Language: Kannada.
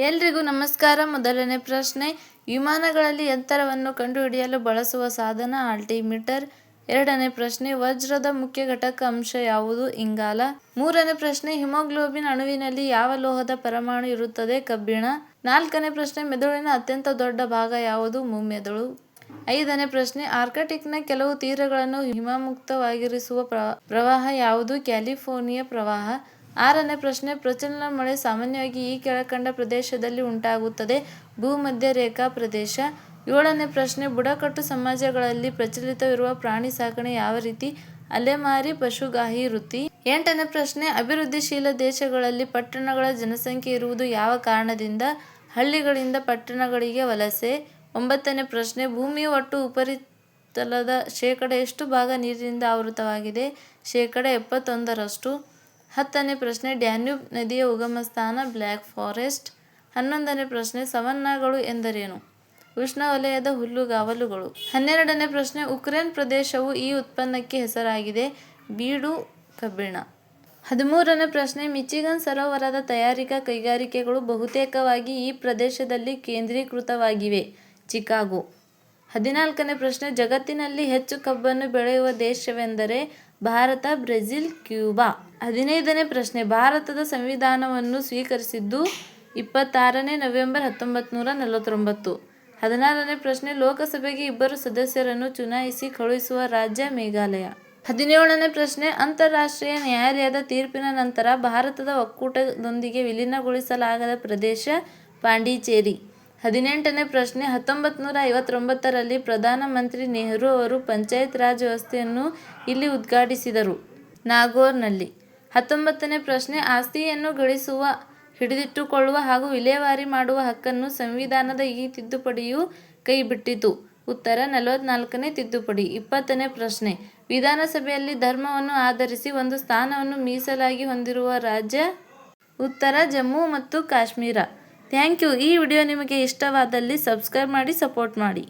ಎಲ್ರಿಗೂ ನಮಸ್ಕಾರ. ಮೊದಲನೇ ಪ್ರಶ್ನೆ, ವಿಮಾನಗಳಲ್ಲಿ ಎತ್ತರವನ್ನು ಕಂಡುಹಿಡಿಯಲು ಬಳಸುವ ಸಾಧನ ಆಲ್ಟಿಮೀಟರ್. ಎರಡನೇ ಪ್ರಶ್ನೆ, ವಜ್ರದ ಮುಖ್ಯ ಘಟಕ ಅಂಶ ಯಾವುದು? ಇಂಗಾಲ. ಮೂರನೇ ಪ್ರಶ್ನೆ, ಹಿಮೋಗ್ಲೋಬಿನ್ ಅಣುವಿನಲ್ಲಿ ಯಾವ ಲೋಹದ ಪರಮಾಣು ಇರುತ್ತದೆ? ಕಬ್ಬಿಣ. ನಾಲ್ಕನೇ ಪ್ರಶ್ನೆ, ಮೆದುಳಿನ ಅತ್ಯಂತ ದೊಡ್ಡ ಭಾಗ ಯಾವುದು? ಮುಮ್ಮೆದುಳು ಐದನೇ ಪ್ರಶ್ನೆ, ಆರ್ಕಟಿಕ್ನ ಕೆಲವು ತೀರಗಳನ್ನು ಹಿಮಮುಕ್ತವಾಗಿರಿಸುವ ಪ್ರವಾಹ ಯಾವುದು? ಕ್ಯಾಲಿಫೋರ್ನಿಯಾ ಪ್ರವಾಹ. ಆರನೇ ಪ್ರಶ್ನೆ ಪ್ರಚಲನ ಮಳೆ ಸಾಮಾನ್ಯವಾಗಿ ಈ ಕೆಳಕಂಡ ಪ್ರದೇಶದಲ್ಲಿ ಉಂಟಾಗುತ್ತದೆ. ಭೂಮಧ್ಯ ರೇಖಾ ಪ್ರದೇಶ. ಏಳನೇ ಪ್ರಶ್ನೆ, ಬುಡಕಟ್ಟು ಸಮಾಜಗಳಲ್ಲಿ ಪ್ರಚಲಿತವಿರುವ ಪ್ರಾಣಿ ಸಾಕಣೆ ಯಾವ ರೀತಿ? ಅಲೆಮಾರಿ, ಪಶುಗಾಹಿ, ವೃತ್ತಿ. ಎಂಟನೇ ಪ್ರಶ್ನೆ, ಅಭಿವೃದ್ಧಿಶೀಲ ದೇಶಗಳಲ್ಲಿ ಪಟ್ಟಣಗಳ ಜನಸಂಖ್ಯೆ ಇರುವುದು ಯಾವ ಕಾರಣದಿಂದ? ಹಳ್ಳಿಗಳಿಂದ ಪಟ್ಟಣಗಳಿಗೆ ವಲಸೆ. ಒಂಬತ್ತನೇ ಪ್ರಶ್ನೆ, ಭೂಮಿಯ ಒಟ್ಟು ಉಪರಿತಲದ ಶೇಕಡ ಎಷ್ಟು ಭಾಗ ನೀರಿನಿಂದ ಆವೃತವಾಗಿದೆ? ಶೇಕಡ ಎಪ್ಪತ್ತೊಂದರಷ್ಟು. ಹತ್ತನೇ ಪ್ರಶ್ನೆ, ಡ್ಯಾನ್ಯೂಬ್ ನದಿಯ ಉಗಮಸ್ಥಾನ, ಬ್ಲ್ಯಾಕ್ ಫಾರೆಸ್ಟ್. ಹನ್ನೊಂದನೇ ಪ್ರಶ್ನೆ ಸವನ್ನಾಗಳು ಎಂದರೇನು? ಉಷ್ಣವಲಯದ ಹುಲ್ಲುಗಾವಲುಗಳು. ಹನ್ನೆರಡನೇ ಪ್ರಶ್ನೆ, ಉಕ್ರೇನ್ ಪ್ರದೇಶವು ಈ ಉತ್ಪನ್ನಕ್ಕೆ ಹೆಸರಾಗಿದೆ. ಬೀಡು ಕಬ್ಬಿಣ. ಹದಿಮೂರನೇ ಪ್ರಶ್ನೆ, ಮಿಚಿಗನ್ ಸರೋವರದ ತಯಾರಿಕಾ ಕೈಗಾರಿಕೆಗಳು ಬಹುತೇಕವಾಗಿ ಈ ಪ್ರದೇಶದಲ್ಲಿ ಕೇಂದ್ರೀಕೃತವಾಗಿವೆ. ಚಿಕಾಗೋ. ಹದಿನಾಲ್ಕನೇ ಪ್ರಶ್ನೆ, ಜಗತ್ತಿನಲ್ಲಿ ಹೆಚ್ಚು ಕಬ್ಬನ್ನು ಬೆಳೆಯುವ ದೇಶವೆಂದರೆ ಭಾರತ, ಬ್ರೆಜಿಲ್, ಕ್ಯೂಬಾ. ಹದಿನೈದನೇ ಪ್ರಶ್ನೆ, ಭಾರತದ ಸಂವಿಧಾನವನ್ನು ಸ್ವೀಕರಿಸಿದ್ದು ಇಪ್ಪತ್ತಾರನೇ ನವೆಂಬರ್ ಹತ್ತೊಂಬತ್ತು ನೂರ ನಲವತ್ತೊಂಬತ್ತು. ಹದಿನಾರನೇ ಪ್ರಶ್ನೆ, ಲೋಕಸಭೆಗೆ ಇಬ್ಬರು ಸದಸ್ಯರನ್ನು ಚುನಾಯಿಸಿ ಕಳುಹಿಸುವ ರಾಜ್ಯ ಮೇಘಾಲಯ. ಹದಿನೇಳನೇ ಪ್ರಶ್ನೆ, ಅಂತಾರಾಷ್ಟ್ರೀಯ ನ್ಯಾಯಾಲಯದ ತೀರ್ಪಿನ ನಂತರ ಭಾರತದ ಒಕ್ಕೂಟದೊಂದಿಗೆ ವಿಲೀನಗೊಳಿಸಲಾಗದ ಪ್ರದೇಶ ಪಾಂಡಿಚೇರಿ. ಹದಿನೆಂಟನೇ ಪ್ರಶ್ನೆ ಹತ್ತೊಂಬತ್ತು ನೂರ ಐವತ್ತೊಂಬತ್ತರಲ್ಲಿ ಪ್ರಧಾನ ಮಂತ್ರಿ ನೆಹರು ಅವರು ಪಂಚಾಯತ್ ರಾಜ್ ವ್ಯವಸ್ಥೆಯನ್ನು ಇಲ್ಲಿ ಉದ್ಘಾಟಿಸಿದರು, ನಾಗೋರ್ನಲ್ಲಿ. ಹತ್ತೊಂಬತ್ತನೇ ಪ್ರಶ್ನೆ, ಆಸ್ತಿಯನ್ನು ಗಳಿಸುವ, ಹಿಡಿದಿಟ್ಟುಕೊಳ್ಳುವ ಹಾಗೂ ವಿಲೇವಾರಿ ಮಾಡುವ ಹಕ್ಕನ್ನು ಸಂವಿಧಾನದ ಈ ತಿದ್ದುಪಡಿಯು ಕೈಬಿಟ್ಟಿತು. ಉತ್ತರ, ನಲವತ್ನಾಲ್ಕನೇ ತಿದ್ದುಪಡಿ. ಇಪ್ಪತ್ತನೇ ಪ್ರಶ್ನೆ, ವಿಧಾನಸಭೆಯಲ್ಲಿ ಧರ್ಮವನ್ನು ಆಧರಿಸಿ ಒಂದು ಸ್ಥಾನವನ್ನು ಮೀಸಲಾಗಿ ಹೊಂದಿರುವ ರಾಜ್ಯ? ಉತ್ತರ, ಜಮ್ಮು ಮತ್ತು ಕಾಶ್ಮೀರ. Thank you. ಈ ವಿಡಿಯೋ ನಿಮಗೆ ಇಷ್ಟವಾದಲ್ಲಿ ಸಬ್ಸ್ಕ್ರೈಬ್ ಮಾಡಿ ಸಪೋರ್ಟ್ ಮಾಡಿ.